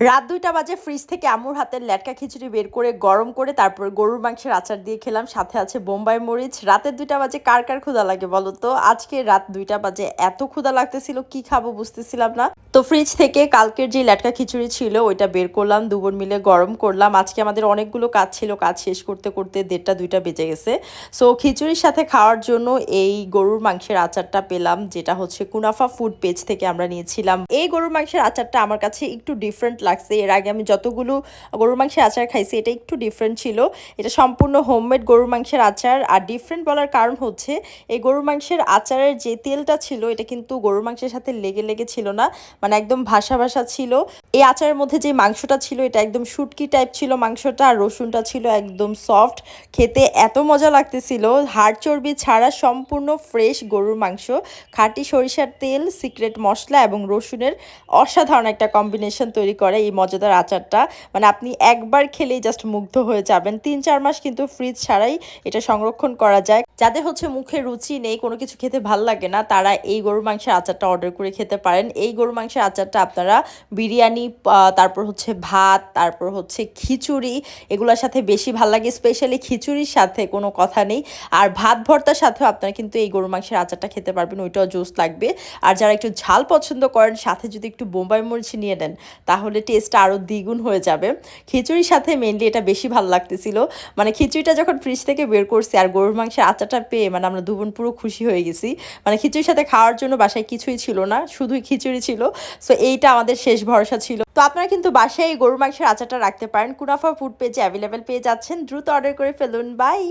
রাত দুইটা বাজে ফ্রিজ থেকে আম্মুর হাতের ল্যাটকা খিচুড়ি বের করে গরম করে তারপর গরুর মাংসের আচার দিয়ে খেলাম। সাথে আছে বোম্বাই মরিচ। রাতের দুইটা বাজে, কার কার ক্ষুধা লাগে বলো তো? আজকে রাত দুইটা বাজে, এত ক্ষুদা লাগতেছিল, কি খাব বুঝতেছিলাম না। তো ফ্রিজ থেকে কালকের যে ল্যাটকা খিচুড়ি ছিল, ওইটা বের করলাম, দুবোন মিলে গরম করলাম। আজকে আমাদের অনেকগুলো কাজ ছিল, কাজ শেষ করতে করতে দেড়টা দুইটা বেজে গেছে। সো খিচুড়ির সাথে খাওয়ার জন্য এই গরুর মাংসের আচারটা পেলাম, যেটা হচ্ছে কুনাফা ফুড পেজ থেকে আমরা নিয়েছিলাম। এই গরুর মাংসের আচারটা আমার কাছে একটু ডিফারেন্ট লাগছে। এর আগে আমি যতগুলো গরুর মাংসের আচার খাইছি, এটা একটু ডিফারেন্ট ছিল। এটা সম্পূর্ণ হোমমেড গরুর মাংসের আচার। আর ডিফারেন্ট বলার কারণ হচ্ছে, এই গরুর মাংসের আচারের যে তেলটা ছিল, এটা কিন্তু গরুর মাংসের সাথে লেগে লেগে ছিল না। মানে একদম ভাসা ভাসা ছিল। এই আচারের মধ্যে যে মাংসটা ছিল, এটা একদম শুটকি টাইপ ছিল মাংসটা। আর রসুনটা ছিল একদম সফট খেতে এত মজা লাগতেছিল। হাড় চর্বি ছাড়া সম্পূর্ণ ফ্রেশ গরুর মাংস। খাঁটি সরিষার তেল সিক্রেট মশলা এবং রসুনের অসাধারণ একটা কম্বিনেশন তৈরি করে। এই মজাদার আচারটা। মানে আপনি একবার খেলেই জাস্ট মুগ্ধ হয়ে যাবেন। তিন, চার মাস কিন্তু ফ্রিজ ছাড়াই এটা সংরক্ষণ করা যায়। যাদের হচ্ছে মুখে রুচি নেই, কোনো কিছু খেতে ভালো লাগে না, তারা এই গরুর মাংসের আচারটা অর্ডার করে খেতে পারেন। এই গরুর মাংসের আচারটা আপনারা বিরিয়ানি তারপর হচ্ছে ভাত, তারপর হচ্ছে খিচুড়ি, এগুলোর সাথে বেশি ভালো লাগে। স্পেশালি খিচুড়ির সাথে কোনো কথা নেই। আর ভাত ভর্তার সাথেও আপনারা কিন্তু এই গরুর মাংসের আচারটা খেতে পারবেন, ওইটাও জোস লাগবে। আর যারা একটু ঝাল পছন্দ করেন, সাথে যদি একটু বোম্বাই মরিচ নিয়ে নেন, তাহলে টেস্টটা আরও দ্বিগুণ হয়ে যাবে। খিচুড়ির সাথে মেনলি এটা বেশি ভালো লাগতেছিল। মানে খিচুড়িটা যখন ফ্রিজ থেকে বের করছি আর গরুর মাংসের আচাটা পেয়ে মানে আমরা দুবোন পুরো খুশি হয়ে গেছি। মানে খিচুড়ির সাথে খাওয়ার জন্য বাসায় কিছুই ছিল না, শুধুই খিচুড়ি ছিল। সো এইটা আমাদের শেষ ভরসা ছিল। তো আপনারা কিন্তু বাসায় এই গরুর মাংসের আচারটা রাখতে পারেন। কুনাফা ফুড পেজে অ্যাভেলেবেল পেয়ে যাচ্ছেন। দ্রুত অর্ডার করে ফেলুন। বাই